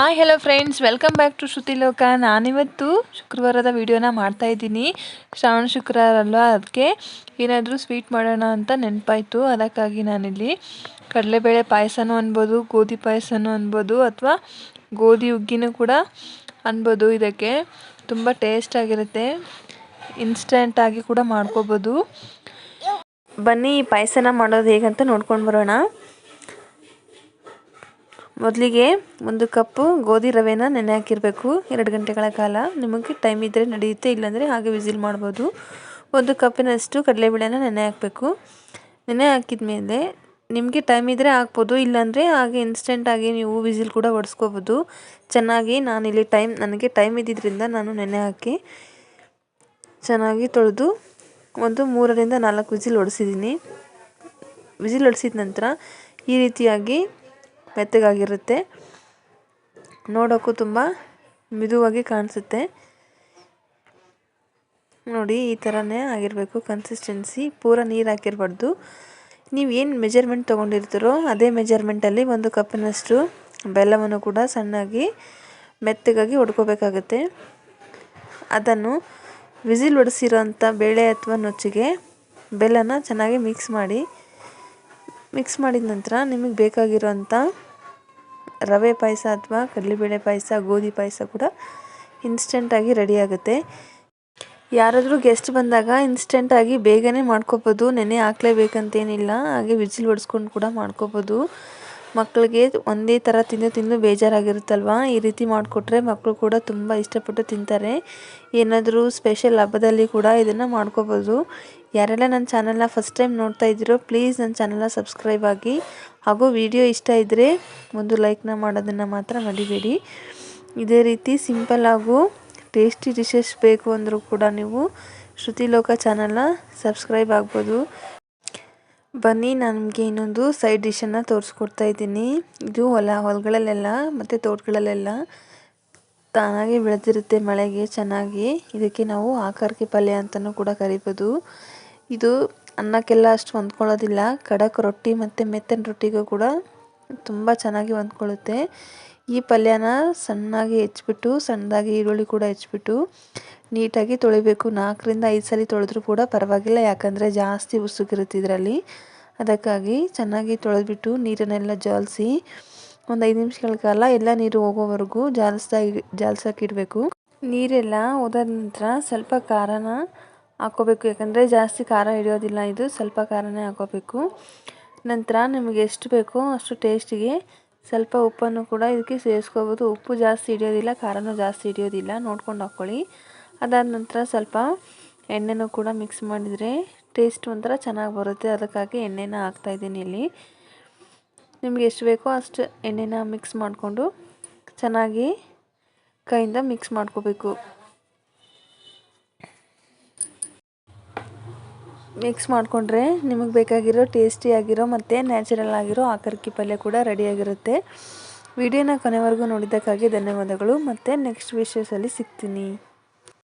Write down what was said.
Hi hello friends welcome back to Shruti Loka ನಾನಿವತ್ತು ಶುಕ್ರವಾರದ ವೀಡಿಯೋನ ಮಾಡ್ತಾ ಇದ್ದೀನಿ. ಶ್ರಾವಣ ಶುಕ್ರವಾರ ಅಲ್ವಾ ಅದಕ್ಕೆ ಏನಾದರೂ ಸ್ವೀಟ್ ಮಾಡೋಣ ಅಂತ ನೆನಪಾಯಿತು. ಅದಕ್ಕಾಗಿ ನಾನಿಲ್ಲಿ ಕಡಲೆಬೇಳೆ ಪಾಯಸನೂ ಅನ್ಬೋದು, ಗೋಧಿ ಪಾಯಸನೂ ಅನ್ಬೋದು, ಅಥವಾ ಗೋಧಿ ಹುಗ್ಗಿನೂ ಕೂಡ ಅನ್ಬೋದು. ಇದಕ್ಕೆ ತುಂಬ ಟೇಸ್ಟಾಗಿರುತ್ತೆ ಇನ್ಸ್ಟೆಂಟಾಗಿ ಕೂಡ ಮಾಡ್ಕೋಬೋದು. ಬನ್ನಿ, ಪಾಯಸನ ಮಾಡೋದು ಹೇಗಂತ ನೋಡ್ಕೊಂಡು ಬರೋಣ. ಮೊದಲಿಗೆ ಒಂದು ಕಪ್ಪು ಗೋಧಿ ರವೆನ ನೆನೆ ಹಾಕಿರಬೇಕು. ಎರಡು ಗಂಟೆಗಳ ಕಾಲ. ನಿಮಗೆ ಟೈಮ್ ಇದ್ದರೆ ನಡೆಯುತ್ತೆ, ಇಲ್ಲಾಂದರೆ ಹಾಗೆ ವಿಸಿಲ್ ಮಾಡ್ಬೋದು. ಒಂದು ಕಪ್ಪಿನಷ್ಟು ಕಡಲೆಬೇಳೆನ ನೆನೆ ಹಾಕಬೇಕು. ನೆನೆ ಹಾಕಿದ ಮೇಲೆ ನಿಮಗೆ ಟೈಮ್ ಇದ್ದರೆ ಹಾಕ್ಬೋದು, ಇಲ್ಲಾಂದರೆ ಹಾಗೆ ಇನ್ಸ್ಟೆಂಟಾಗಿ ನೀವು ವಿಸಿಲ್ ಕೂಡ ಹೊಡೆಸ್ಕೋಬೋದು ಚೆನ್ನಾಗಿ ನಾನಿಲ್ಲಿ ಟೈಮ್ ನನಗೆ ಟೈಮ್ ಇದ್ದಿದ್ದರಿಂದ ನಾನು ನೆನೆ ಹಾಕಿ ಚೆನ್ನಾಗಿ ತೊಳೆದು ಒಂದು ಮೂರರಿಂದ ನಾಲ್ಕು ವಿಸಿಲ್ ಹೊಡೆಸಿದ್ದೀನಿ ವಿಸಿಲ್ ಹೊಡೆಸಿದ ನಂತರ ಈ ರೀತಿಯಾಗಿ ಮೆತ್ತಗಾಗಿರುತ್ತೆ. ನೋಡೋಕ್ಕೂ ತುಂಬ ಮಿದುವಾಗಿ ಕಾಣಿಸುತ್ತೆ. ನೋಡಿ, ಈ ಥರನೇ ಆಗಿರಬೇಕು ಕನ್ಸಿಸ್ಟೆನ್ಸಿ ಪೂರ ನೀರು ಹಾಕಿರಬಾರ್ದು. ನೀವು ಏನು ಮೆಜರ್ಮೆಂಟ್ ತೊಗೊಂಡಿರ್ತೀರೋ ಅದೇ ಮೆಜರ್ಮೆಂಟಲ್ಲಿ ಒಂದು ಕಪ್ಪಿನಷ್ಟು ಬೆಲ್ಲವನ್ನು ಕೂಡ ಸಣ್ಣಾಗಿ, ಮೆತ್ತಗಾಗಿ ಹೊಡ್ಕೋಬೇಕಾಗತ್ತೆ ಅದನ್ನು ವಿಸಿಲ್ ಹೊಡೆಸಿರೋಂಥ ಬೇಳೆ ಅಥವಾ ನೊಚ್ಚಿಗೆ ಬೆಲ್ಲನ ಚೆನ್ನಾಗಿ ಮಿಕ್ಸ್ ಮಾಡಿ ಮಿಕ್ಸ್ ಮಾಡಿದ ನಂತರ ನಿಮಗೆ ಬೇಕಾಗಿರುವಂಥ ರವೆ ಪಾಯಸ ಅಥವಾ ಕಡಲೆಬೇಳೆ ಪಾಯಸ, ಗೋಧಿ ಪಾಯಸ ಕೂಡ ಇನ್ಸ್ಟೆಂಟಾಗಿ ರೆಡಿ ಆಗುತ್ತೆ. ಯಾರಾದರೂ ಗೆಸ್ಟ್ ಬಂದಾಗ ಇನ್ಸ್ಟೆಂಟಾಗಿ ಬೇಗನೆ ಮಾಡ್ಕೋಬೋದು. ನೆನೆ ಹಾಕ್ಲೇಬೇಕಂತೇನಿಲ್ಲ. ಹಾಗೆ ವಿಜಿಲ್ ಹೊಡ್ಸ್ಕೊಂಡು ಕೂಡ ಮಾಡ್ಕೋಬೋದು. ಮಕ್ಕಳಿಗೆ ಒಂದೇ ಥರ ತಿಂದು ತಿಂದು ಬೇಜಾರಾಗಿರುತ್ತಲ್ವಾ? ಈ ರೀತಿ ಮಾಡಿಕೊಟ್ರೆ ಮಕ್ಕಳು ಕೂಡ ತುಂಬ ಇಷ್ಟಪಟ್ಟು ತಿಂತಾರೆ. ಏನಾದರೂ ಸ್ಪೆಷಲ್ ಹಬ್ಬದಲ್ಲಿ ಕೂಡ ಇದನ್ನು ಮಾಡ್ಕೋಬೋದು. ಯಾರೆಲ್ಲ ನನ್ನ ಚಾನಲ್ನ ಫಸ್ಟ್ ಟೈಮ್ ನೋಡ್ತಾ ಇದ್ದೀರೋ, ಪ್ಲೀಸ್ ನನ್ನ ಚಾನಲ್ನ ಸಬ್ಸ್ಕ್ರೈಬ್ ಆಗಿ. ಹಾಗೂ ವಿಡಿಯೋ ಇಷ್ಟ ಇದ್ದರೆ ಒಂದು ಲೈಕ್ನ ಮಾಡೋದನ್ನು ಮಾತ್ರ ಮಡಿಬೇಡಿ ಇದೇ ರೀತಿ ಸಿಂಪಲ್ ಹಾಗೂ ಟೇಸ್ಟಿ ಡಿಶಸ್ ಬೇಕು ಅಂದರೂ ಕೂಡ ನೀವು ಶ್ರುತಿ ಲೋಕ ಚಾನಲ್ನ ಸಬ್ಸ್ಕ್ರೈಬ್ ಆಗ್ಬೋದು. ಬನ್ನಿ, ನನಗೆ ಇನ್ನೊಂದು ಸೈಡ್ ಡಿಶನ್ನು ತೋರಿಸ್ಕೊಡ್ತಾ ಇದ್ದೀನಿ. ಇದು ಹೊಲ, ಹೊಲಗಳಲ್ಲೆಲ್ಲ, ಮತ್ತು ತೋಟಗಳಲ್ಲೆಲ್ಲ ತಾನಾಗಿ ಬೆಳೆದಿರುತ್ತೆ ಮಳೆಗೆ, ಚೆನ್ನಾಗಿ. ಇದಕ್ಕೆ ನಾವು ಆಕಾರಕ್ಕೆ ಪಲ್ಯ ಅಂತಲೂ ಕೂಡ ಕರಿಬೋದು. ಇದು ಅನ್ನಕ್ಕೆಲ್ಲ ಅಷ್ಟು ಹೊಂದ್ಕೊಳ್ಳೋದಿಲ್ಲ. ಖಡಕ್ ರೊಟ್ಟಿ ಮತ್ತು ಮೆತ್ತನ ರೊಟ್ಟಿಗೂ ಕೂಡ ತುಂಬ ಚೆನ್ನಾಗಿ ಹೊಂದ್ಕೊಳ್ಳುತ್ತೆ. ಈ ಪಲ್ಯನ ಸಣ್ಣಗೆ ಹೆಚ್ಚಿಬಿಟ್ಟು, ಸಣ್ಣದಾಗಿ ಈರುಳ್ಳಿ ಕೂಡ ಹೆಚ್ಚಿಬಿಟ್ಟು ನೀಟಾಗಿ ತೊಳಿಬೇಕು. ನಾಲ್ಕರಿಂದ ಐದು ಸಲ ತೊಳೆದ್ರೂ ಕೂಡ ಪರವಾಗಿಲ್ಲ, ಯಾಕಂದರೆ ಜಾಸ್ತಿ ಉಸುಕಿರುತ್ತೆ ಇದರಲ್ಲಿ. ಅದಕ್ಕಾಗಿ ಚೆನ್ನಾಗಿ ತೊಳೆದ್ಬಿಟ್ಟು ನೀರನ್ನೆಲ್ಲ ಜಾಲಿಸಿ ಒಂದು ಐದು ನಿಮಿಷಗಳ ಕಾಲ ಎಲ್ಲ ನೀರು ಹೋಗೋವರೆಗೂ ಜಾಲಿಸ್ತಾ ಜಾಲಿಸೋಕ್ಕಿಡಬೇಕು ನೀರೆಲ್ಲ ಹೋದ ನಂತರ ಸ್ವಲ್ಪ ಖಾರನ ಹಾಕೋಬೇಕು, ಯಾಕಂದರೆ ಜಾಸ್ತಿ ಖಾರ ಹಿಡಿಯೋದಿಲ್ಲ ಇದು, ಸ್ವಲ್ಪ ಖಾರನೇ ಹಾಕೋಬೇಕು. ನಂತರ ನಿಮಗೆ ಎಷ್ಟು ಬೇಕೋ ಅಷ್ಟು ಟೇಸ್ಟಿಗೆ ಸ್ವಲ್ಪ ಉಪ್ಪನ್ನು ಕೂಡ ಇದಕ್ಕೆ ಸೇರಿಸ್ಕೋಬೋದು. ಉಪ್ಪು ಜಾಸ್ತಿ ಹಿಡಿಯೋದಿಲ್ಲ, ಖಾರನೂ ಜಾಸ್ತಿ ಹಿಡಿಯೋದಿಲ್ಲ. ನೋಡ್ಕೊಂಡು ಹಾಕ್ಕೊಳ್ಳಿ ಅದಾದ ನಂತರ ಸ್ವಲ್ಪ ಎಣ್ಣೆನೂ ಕೂಡ ಮಿಕ್ಸ್ ಮಾಡಿದರೆ ಟೇಸ್ಟ್ ಒಂಥರ ಚೆನ್ನಾಗಿ ಬರುತ್ತೆ. ಅದಕ್ಕಾಗಿ ಎಣ್ಣೆನ ಹಾಕ್ತಾಯಿದ್ದೀನಿ ಇಲ್ಲಿ. ನಿಮಗೆ ಎಷ್ಟು ಬೇಕೋ ಅಷ್ಟು ಎಣ್ಣೆನ ಮಿಕ್ಸ್ ಮಾಡಿಕೊಂಡು ಚೆನ್ನಾಗಿ ಕೈಯಿಂದ ಮಿಕ್ಸ್ ಮಾಡ್ಕೋಬೇಕು. ಮಿಕ್ಸ್ ಮಾಡಿಕೊಂಡ್ರೆ ನಿಮಗೆ ಬೇಕಾಗಿರೋ ಟೇಸ್ಟಿಯಾಗಿರೋ ಮತ್ತು ನ್ಯಾಚುರಲ್ ಆಗಿರೋ ಆಕರ್ಕಿ ಪಲ್ಯ ಕೂಡ ರೆಡಿಯಾಗಿರುತ್ತೆ ವಿಡಿಯೋನ ಕೊನೆವರೆಗೂ ನೋಡಿದ್ದಕ್ಕಾಗಿ ಧನ್ಯವಾದಗಳು. ಮತ್ತು ನೆಕ್ಸ್ಟ್ ವಿಷಯಸಲ್ಲಿ ಸಿಗ್ತೀನಿ.